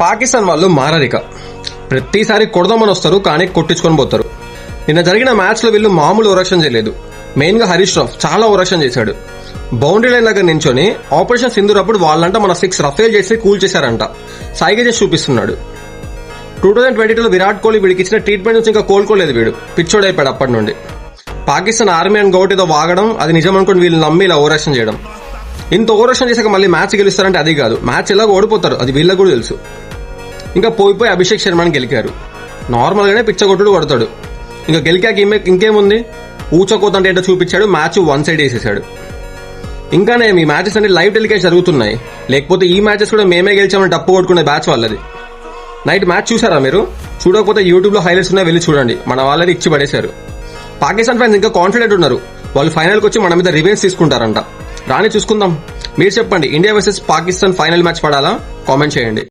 పాకిస్తాన్ వాళ్ళు మారరిక. ప్రతిసారి కొడదామని వస్తారు కానీ కొట్టించుకొని పోతారు. నిన్న జరిగిన మ్యాచ్లో వీళ్ళు మామూలు ఓరక్షన్ చేయలేదు. మెయిన్గా హరీష్ రాఫ్ చాలా ఓరక్షన్ చేశాడు. బౌండరీ లైన్ దగ్గర నించొని ఆపరేషన్ సింధూర్ అప్పుడు వాళ్ళంట మన సిక్స్ రఫేల్ చేసి కూల్ చేశారంట. సైగ చేసి చూపిస్తున్నాడు. టూ థౌజండ్ ట్వంటీ టూలో విరాట్ కోహ్లీ వీడికి ఇచ్చిన ట్రీట్మెంట్ నుంచి ఇంకా కోలుకోలేదు వీడు. పిచ్చోడ్ అయిపోయాడు అప్పటి నుండి. పాకిస్తాన్ ఆర్మీ అండ్ గౌట్ ఏదో వాగడం అది నిజం అనుకుని వీళ్ళు నమ్మి ఇలా ఓవరాక్షన్ చేయడం. ఇంత ఓవరాక్షన్ చేశాక మళ్ళీ మ్యాచ్ గెలుస్తారంటే అది కాదు. మ్యాచ్ ఎలా ఓడిపోతారు అది వీళ్ళకు కూడా తెలుసు. ఇంకా పోయిపోయి అభిషేక్ శర్మని గెలికారు. నార్మల్గానే పిచ్చగొట్టుడు కొడతాడు. ఇంకా గెలికాక ఇమే ఇంకేముంది? ఊచకోతంటే ఏంటో చూపించాడు మ్యాచ్ వన్ సైడ్ వేసేసాడు. ఇంకానే మీ మ్యాచెస్ అన్ని లైవ్ టెలికాస్ట్ జరుగుతున్నాయి. లేకపోతే ఈ మ్యాచెస్ కూడా మేమే గెలిచామని డప్పు కొట్టుకునే బ్యాచ్ వాళ్ళది. నైట్ మ్యాచ్ చూసారా మీరు? చూడకపోతే యూట్యూబ్లో హైలైట్స్ ఉన్నాయి వెళ్ళి చూడండి. మన వాళ్ళని ఇచ్చి పడేశారు. పాకిస్తాన్ ఫ్యాన్స్ ఇంకా కాన్ఫిడెంట్ ఉన్నారు. వాళ్ళు ఫైనల్కి వచ్చి మన మీద రివెన్స్ తీసుకుంటారంట. రాని చూసుకుందాం. మీరు చెప్పండి India versus Pakistan final match పడాలా? కామెంట్ చేయండి.